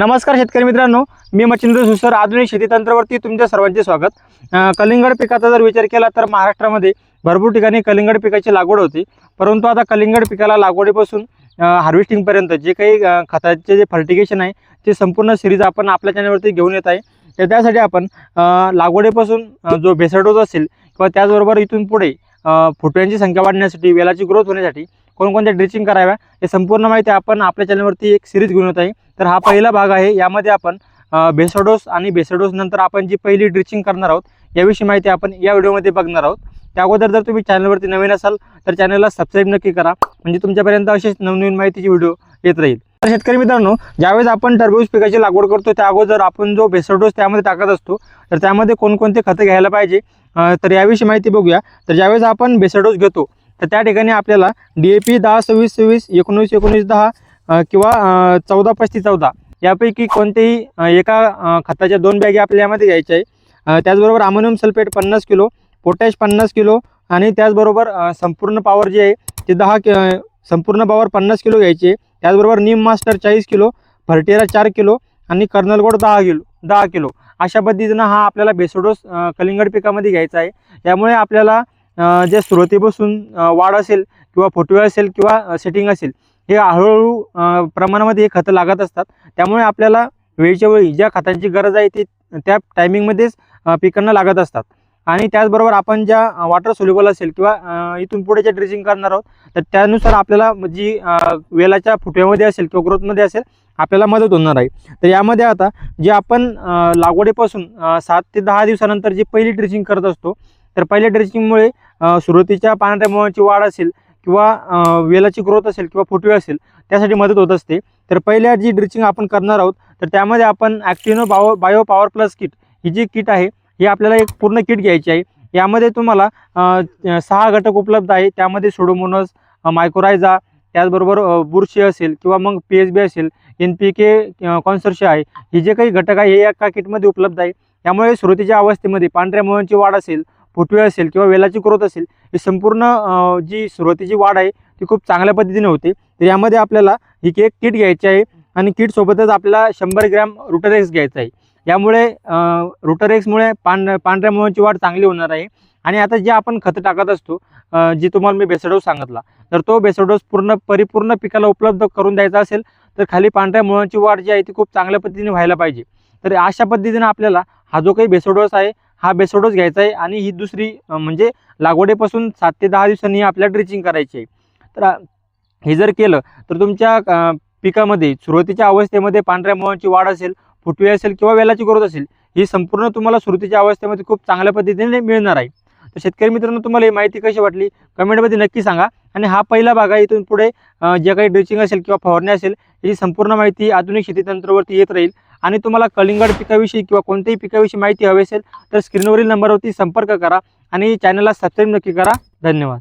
नमस्कार शेतकरी मित्रांनो मी मच्छिंद्र सुसर आधुनिक शेती तंत्रावरती तुमच्या सर्वांचे स्वागत. कलिंगड पिकाचा जर विचार केला तर महाराष्ट्रामध्ये भरपूर ठिकाणी कलिंगड पिकाची लागवड होती. परंतु आता कलिंगड पिकाला लागवडीपासून हार्वेस्टिंगपर्यंत जे काही खताचे जे फर्टिगेशन आहे ते संपूर्ण सिरीज आपण आपल्या चॅनलवरती घेऊन येत आहे. तर त्यासाठी आपण लागवडीपासून जो भेसडोज असेल किंवा त्याचबरोबर इथून पुढे अं, फुटव्यांची संख्या वाढण्यासाठी वेलाची ग्रोथ होण्यासाठी कोणकोणत्या ड्रिचिंग कराव्या हे संपूर्ण माहिती आपण आपल्या चॅनलवरती एक सिरीज घेऊन येत आहे. तर हा पहिला भाग आहे. यामध्ये आपण बेसोडोस आणि बेसोडोस नंतर आपण जी पहिली ड्रिचिंग करणार आहोत याविषयी माहिती आपण या व्हिडिओमध्ये बघणार आहोत. त्या अगोदर जर तुम्ही चॅनलवरती नवीन असाल तर चॅनलला सबस्क्राईब नक्की करा. म्हणजे तुमच्यापर्यंत असेच नवनवीन माहितीचे व्हिडिओ येत राहील. तर शेतकरी मित्रांनो ज्यावेळेस आपण टरबूज पिकाची लागवड करतो त्या अगोदर आपण जो बेसोडोस त्यामध्ये टाकत असतो तर त्यामध्ये कोणकोणते खतं घ्यायला पाहिजे तर याविषयी माहिती बघूया. तर ज्यावेळेस आपण बेसोडोस घेतो तर त्या ठिकाणी आपल्याला डी ए पी दहा सव्वीस सव्वीस एकोणीस एकोणीस दहा किंवा चौदा पस्ती चौदा यापैकी कोणतेही एका खताच्या दोन बॅगे आपल्या यामध्ये घ्यायच्या आहे त्याचबरोबर अमोनियम सल्फेट पन्नास किलो पोटॅश पन्नास किलो आणि त्याचबरोबर संपूर्ण पॉवर जे आहे ते दहा कि संपूर्ण पॉवर पन्नास किलो घ्यायची आहे. त्याचबरोबर नीम मास्टर चाळीस किलो फर्टेरा चार किलो आणि कर्नल गोड दहा किलो दहा किलो. अशा पद्धतीनं हा आपल्याला बेसोडोस कलिंगड पिकामध्ये घ्यायचा आहे. त्यामुळे आपल्याला जे सुरुवातीपासून वाढ असेल किंवा फुटवे असेल किंवा सेटिंग असेल हे हळूहळू प्रमाणामध्ये हे खतं लागत असतात. त्यामुळे आपल्याला वेळच्या वेळी ज्या खतांची गरज आहे ती त्या टायमिंगमध्येच पिकांना लागत असतात. आणि त्याचबरोबर आपण ज्या वॉटर सोल्युबल असेल किंवा इथून पुढे जे ड्रेसिंग करणार आहोत तर त्यानुसार आपल्याला जी वेलाच्या फुटव्यामध्ये असेल किंवा ग्रोथमध्ये असेल आपल्याला मदत होणार आहे. तर यामध्ये आता जे आपण लागवडीपासून सात ते दहा दिवसानंतर जी पहिली ड्रेसिंग करत असतो तर पहिल्या ड्रेसिंगमुळे सुरुवातीच्या पांढऱ्या मुळाची वाढ असेल किंवा वेलाची ग्रोथ असेल किंवा फुटवे असेल त्यासाठी मदत होत असते. तर पहिल्या जी ड्रिचिंग आपण करणार आहोत तर त्यामध्ये आपण actino bio bio power plus kit ही जी किट आहे ही आपल्याला एक पूर्ण किट घ्यायची आहे. यामध्ये तुम्हाला सहा घटक उपलब्ध आहे. त्यामध्ये सोडोमोनस मायक्रोरायझा त्याचबरोबर बुरशी असेल किंवा मग पी एच बी असेल एन पी के कॉन्सर्शी आहे. हे जे काही घटक आहे हे एका किटमध्ये उपलब्ध आहे. त्यामुळे सुरुवातीच्या अवस्थेमध्ये पांढऱ्या मुळांची वाढ असेल फुटवे असेल किंवा वेलाची ग्रोथ असेल ही संपूर्ण जी सुरुवातीची वाढ आहे ती खूप चांगल्या पद्धतीने होते. तर यामध्ये आपल्याला ही एक किट घ्यायची आहे आणि किटसोबतच आपल्याला शंभर ग्रॅम रुटरेक्स घ्यायचा आहे. यामुळे रुटरेक्समुळे पांढ पांढऱ्या मुळांची वाढ चांगली होणार आहे. आणि आता जे आपण खतं टाकत असतो जे जी तुम्हाला मी बेसडोस सांगितला तर तो बेसडोस पूर्ण परिपूर्ण पिकाला उपलब्ध करून द्यायचा असेल तर खाली पांढऱ्या मुळांची वाढ जी आहे ती खूप चांगल्या पद्धतीने व्हायला पाहिजे. तर अशा पद्धतीने आपल्याला हा जो काही बेसडोस आहे हा बेसोडोस घ्यायचा आहे आणि ही दुसरी म्हणजे लागवडीपासून सात ते दहा दिवसांनी आपल्याला ड्रिचिंग करायची आहे. तर हे जर केलं तर तुमच्या पिकामध्ये सुरुवातीच्या अवस्थेमध्ये पांढऱ्या मुळांची वाढ असेल फुटवी असेल किंवा वेलाची ग्रोथ असेल ही संपूर्ण तुम्हाला सुरुवातीच्या अवस्थेमध्ये खूप चांगल्या पद्धतीने मिळणार आहे. तर शेतकरी मित्रांनो तुम्हाला ही माहिती कशी वाटली? कमेंटमध्ये नक्की सांगा. आणि हा पहिला भाग आहे इथून पुढे जे काही ड्रिचिंग असेल किंवा फवारणी असेल याची संपूर्ण माहिती आधुनिक शेतीतंत्रावरती येत राहील. आणि तुम्हाला कलिंगड पिकाविषयी किंवा कोणत्याही पिकाविषयी माहिती हवी असेल तर स्क्रीनवरील नंबरवरती संपर्क करा आणि चॅनलला सबस्क्राईब नक्की करा. धन्यवाद.